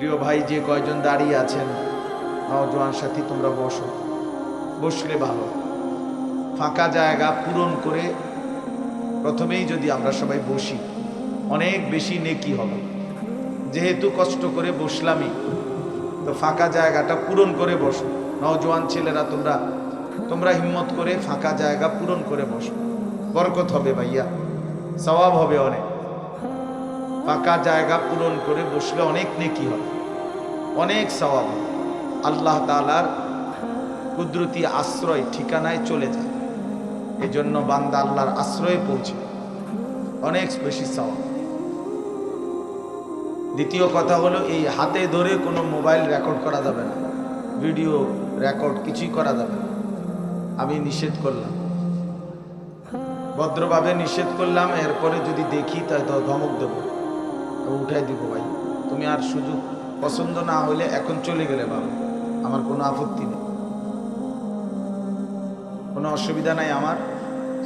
প্রিয় ভাই যে কয়জন দাঁড়িয়ে আছেন নওজোয়ান সাথী, তোমরা বসো। বসলে ভালো। ফাঁকা জায়গা পূরণ করে প্রথমেই যদি আমরা সবাই বসি, অনেক বেশি নেকি হবে। যেহেতু কষ্ট করে বসলামই, তো ফাঁকা জায়গাটা পূরণ করে বসো। নওজোয়ান ছেলেরা, তোমরা তোমরা হিম্মত করে ফাঁকা জায়গা পূরণ করে বসো। বরকত হবে ভাইয়া, সওয়াব হবে অনেক। ফাঁকা জায়গা পূরণ করে বসলে অনেক নেকি হবে অনেক সওয়াব হবে আল্লাহ তালার কুদরতি আশ্রয় ঠিকানায় চলে যায়। এই জন্য বান্দা আল্লাহর আশ্রয়ে পৌঁছে। অনেক বেশি সওয়াব দ্বিতীয় কথা হলো, এই হাতে ধরে কোনো মোবাইল রেকর্ড করা যাবে না। ভিডিও রেকর্ড কিছুই করা যাবে না। আমি নিষেধ করলাম। ভদ্রভাবে নিষেধ করলাম, এরপরে যদি দেখি তাই তো ধমক দেবো। উঠাই দিব ভাই। তুমি আর সুযোগ পছন্দ না হলে এখন চলে গেলে বাবা আমার কোনো আপত্তি নেই। কোনো অসুবিধা নাই আমার।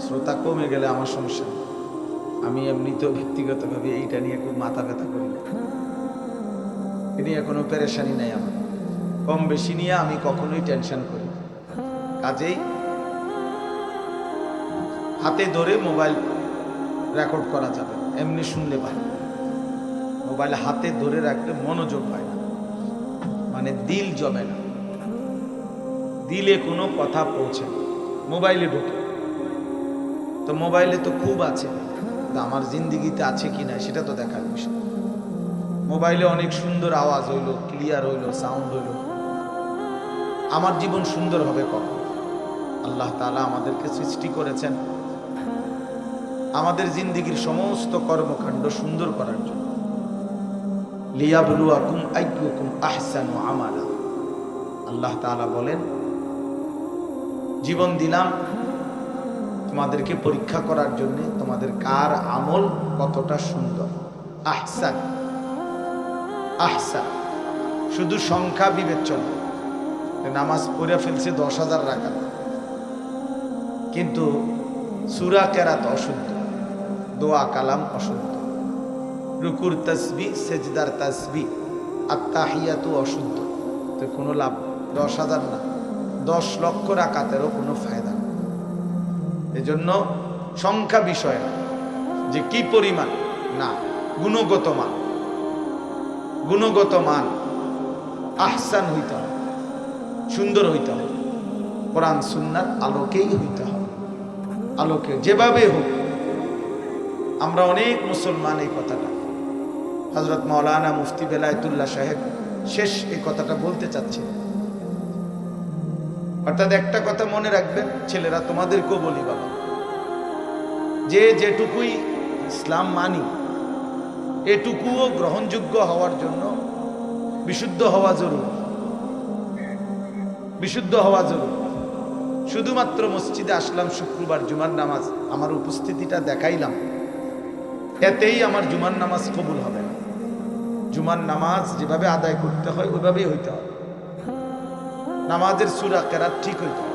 শ্রোতা কমে গেলে আমার সমস্যা আমি এমনিতেও ব্যক্তিগতভাবে এইটা নিয়ে খুব মাথা ব্যথা করি না। এ নিয়ে কোনো পেরেশানি নাই আমার। কম বেশি নিয়ে আমি কখনোই টেনশন করি কাজেই হাতে ধরে মোবাইল রেকর্ড করা যাবে এমনি শুনলে পাই মোবাইল হাতে ধরে রাখলে মনোযোগ হয় না। মানে দিল জমে না। দিলে কোনো কথা পৌঁছে না। মোবাইলে ঢুকে। তো মোবাইলে তো খুব আছে। আমার জিন্দিগিতে আছে কি না সেটা তো দেখার বিষয়। মোবাইলে অনেক সুন্দর আওয়াজ হইল, ক্লিয়ার হইল, সাউন্ড হইল। আমার জীবন সুন্দর হবে কখন? আল্লাহ তালা আমাদেরকে সৃষ্টি করেছেন। আমাদের জিন্দিগির সমস্ত কর্মকাণ্ড সুন্দর করার জন্য। লিয়াবলুয়াকুম আইয়ুকুম আহসানু আমালা। আল্লাহ তাআলা বলেন, জীবন দিলাম তোমাদেরকে পরীক্ষা করার জন্য, তোমাদের কার আমল কতটা সুন্দর। আহসান আহসান। শুধু সংখ্যা বিবেচনা, নামাজ পড়ে ফেলছে দশ হাজার রাখা কিন্তু সুরা কেরাত অশুদ্ধ, দোয়া কালাম অশুদ্ধ। রুকুর তসবি, সেজদার তসবি। আত্মাহিয়াতু অশুদ্ধ। তো কোনো লাভ দশ হাজার না। দশ লক্ষ রাকাতেরও কোনো ফায়দা নেই। এজন্য সংখ্যা বিষয় না। যে কি পরিমাণ? না। গুণগত মান। গুণগত মান আহসান হইতে হবে। সুন্দর হইতে হবে। কোরআন সুন্নার আলোকেই হইতে হবে। আলোকে যেভাবে হোক। আমরা অনেক মুসলমান এই কথাটা হজরত মৌলানা মুফতি বেলায়তুল্লাহ সাহেব শেষ এই কথাটা বলতে চাচ্ছি অর্থাৎ একটা কথা মনে রাখবেন, ছেলেরা তোমাদেরকেও বলি বাবা। যে যেটুকুই ইসলাম মানি, এটুকুও গ্রহণযোগ্য হওয়ার জন্য বিশুদ্ধ হওয়া জরুরি। বিশুদ্ধ হওয়া জরুরি। শুধুমাত্র মসজিদে আসলাম শুক্রবার জুমার নামাজ, আমার উপস্থিতিটা দেখাইলাম। এতেই আমার জুমার নামাজ কবুল হবে না। জুমার নামাজ যেভাবে আদায় করতে হয়, ওইভাবেই হইতে হবে। নামাজের সুরা কেরাত ঠিক হইতে হবে।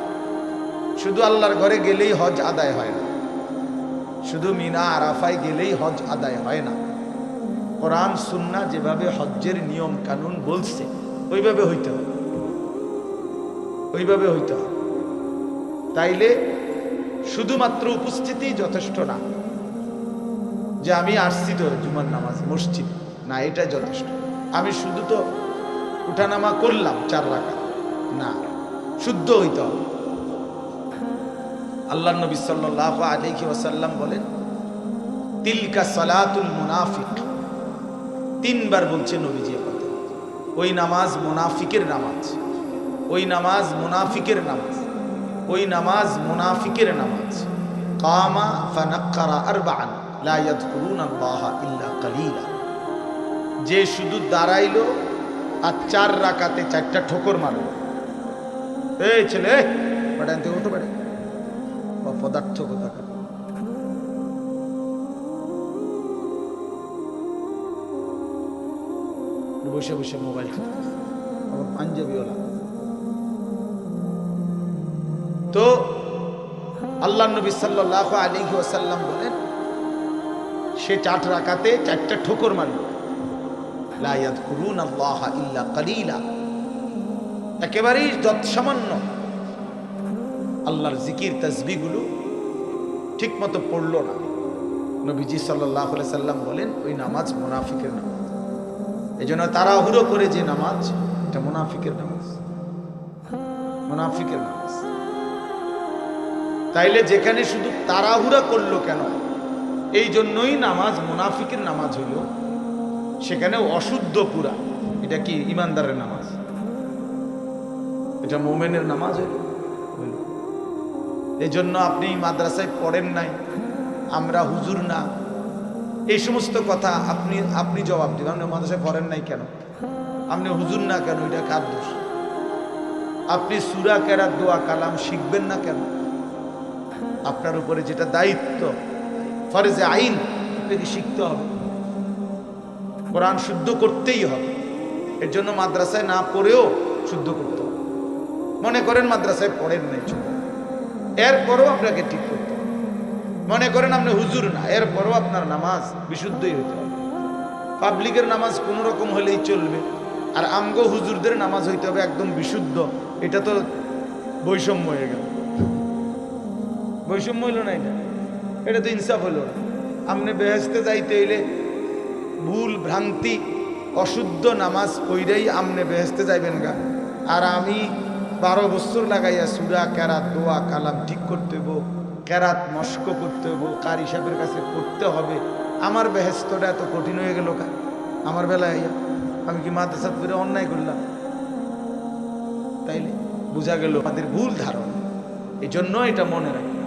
শুধু আল্লাহর ঘরে গেলেই হজ আদায় হয় না। শুধু মিনা, আরাফায় গেলেই হজ আদায় হয় না। কোরআন সুন্না যেভাবে হজ্জের নিয়ম কানুন বলছে, ওইভাবে হইতে হবে। ওইভাবে হইতে হবে। তাইলে শুধুমাত্র উপস্থিতি যথেষ্ট না। যে আমি আসছি তো জুমার নামাজ, মসজিদ। না, এটা যথেষ্ট। আমি শুধু তো উঠানামা করলাম চার রাখা না, শুদ্ধ হইতে আল্লাহ নবী সাল্লাহ আলহি ওসাল্লাম বলেন, তিলকা সালাতুল মুনাফিক। তিনবার বলছে নবীজি কথা। ওই নামাজ মুনাফিকের নামাজ। ওই নামাজ মুনাফিকের নামাজ। ওই নামাজ মুনাফিকের নামাজ। কামা ফানাক্কারা আরবাআন। লা ইয়াযকুরুনা আল্লাহ ইল্লা কালিলা। যে শুধু দাঁড়াইলো আর চার রাকাতে চারটা ঠোকর মারলো। এই ছেলে, বেটা অপদার্থ কোথাকার? বসে বসে মোবাইল আমার পাঞ্জাবিওয়ালা। তো আল্লাহ নবী সাল্লাহ আলী ওসাল্লাম বলেন সে চাট রাখাতে চারটা ঠোকর মারল। একেবারেই যৎসামান্য। আল্লাহর জিকির তসবিগুলো ঠিক মতো পড়ল না। নবীজি সাল্লাহ সাল্লাম বলেন, ওই নামাজ মুনাফিকের নামাজ। এই জন্য তাড়াহুড়ো করে যে নামাজ, এটা মুনাফিকের নামাজ। মুনাফিকের নামাজ। তাইলে যেখানে শুধু তাড়াহুড়া করল কেন? এই জন্যই নামাজ মুনাফিকের নামাজ হইল। সেখানে অশুদ্ধ পুরা। এটা কি? ইমানদারের নামাজ। এটা মোমেনের নামাজ হইল। হইল এই জন্য আপনি মাদ্রাসায় পড়েন নাই। আমরা হুজুর না। এই সমস্ত কথা আপনি আপনি জবাব দিবেন আপনি মাদ্রাসায় পড়েন নাই কেন? আপনি হুজুর না কেন? এটা কার দোষ? আপনি সুরা কেরা দোয়া, কালাম শিখবেন না কেন? আপনার উপরে যেটা দায়িত্ব ফরজে আইন আপনাকে শিখতে হবে। কোরআন শুদ্ধ করতেই হবে। এর জন্য মাদ্রাসায় না পড়েও শুদ্ধ করতে হবে। মনে করেন মাদ্রাসায় পড়েন নাই এরপরও আপনাকে ঠিক করতে হবে। মনে করেন আপনি হুজুর না, এরপরও আপনার নামাজ বিশুদ্ধই হইতে হবে। পাবলিকের নামাজ কোনো রকম হলেই চলবে। আর আমগো হুজুরদের নামাজ হইতে হবে একদম বিশুদ্ধ। এটা তো বৈষম্য হয়ে গেল। বৈষম্য হইল না এটা? এটা তো ইনসাফ হলো। আপনি বেহেস্তে যাইতে হইলে ভুল, ভ্রান্তি, অশুদ্ধ নামাজ পইরেই আপনি বেহেস্তে যাইবেন গা। আর আমি বারো বছর লাগাইয়া সুরা, কেরাত, দোয়া, কালাম ঠিক করতে হইব, কেরাত মস্ক করতে হইব, কার হিসাবের কাছে করতে হবে। আমার বেহেস্তটা এত কঠিন হয়ে গেল কা আমার বেলায় আমি কি মাদ্রাসাত করে অন্যায় করলাম? তাইলে বোঝা গেল আমাদের ভুল ধারণা। এই জন্য এটা মনে রাখি।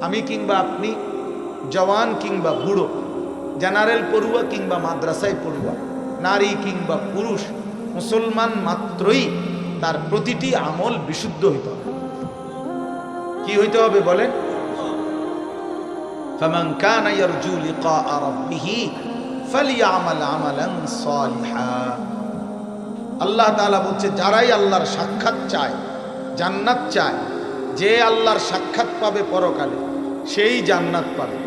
আমি কিংবা আপনি জওয়ান কিংবা বুড়ো জেনারেল পড়ুয়া কিংবা মাদ্রাসায় পড়ুয়া নারী কিংবা পুরুষ মুসলমান মাত্রই তার প্রতিটি আমল বিশুদ্ধ হইতে হবে কি হইতে হবে বলেন فمن كان يرجو لقاء ربه فليعمل عملا صالحا আল্লাহ তাআলা বলছে যারাই আল্লাহর সাক্ষাৎ চায় জান্নাত চায় যে আল্লাহর সাক্ষাৎ পাবে পরকালে, সেই জান্নাত পাবে।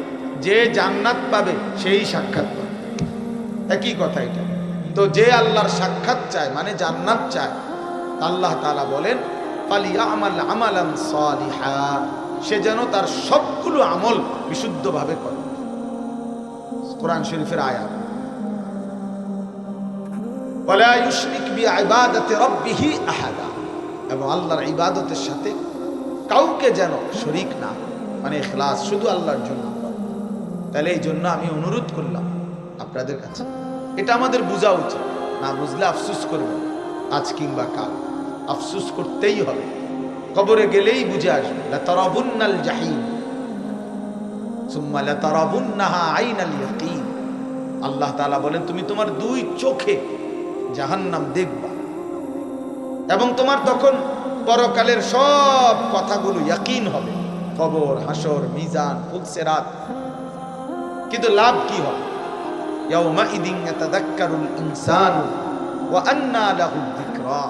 যে জান্নাত পাবে, সেই সাক্ষাৎ পাবে। একই কথা এটা। তো যে আল্লাহর সাক্ষাৎ চায় মানে জান্নাত চায়, আল্লাহ তালা বলেন ফালিয়া আমাল সালিহা সে যেন তার সবগুলো আমল বিশুদ্ধভাবে করে। কোরআন শরীফের আয়াত। এবং আল্লাহর ইবাদতের সাথে কাউকে যেন শরিক না মানে ইখলাস শুধু আল্লাহর জন্য তাহলে এই জন্য আমি অনুরোধ করলাম আপনাদের কাছে। এটা আমাদের বোঝা উচিত। না বুঝলে আফসুস করব আজ কিংবা কাল। আফসুস করতেই হবে। কবরে গেলেই বুঝে আসবে। লাতারাবুন্নাল জাহিম। সুম্মা আল্লাহ বলেন, তুমি তোমার দুই চোখে জাহান্নাম দেখবা। এবং তোমার তখন পরকালের সব কথাগুলো ইয়াকিন হবে। কবর হাসর মিজান ফুলসেরাত কিন্তু লাভ কি হবে? ইয়াউমা ইদিন ইয়াতাযাক্কারুল ইনসানু ওয়া আন্না লাহু যিকরা।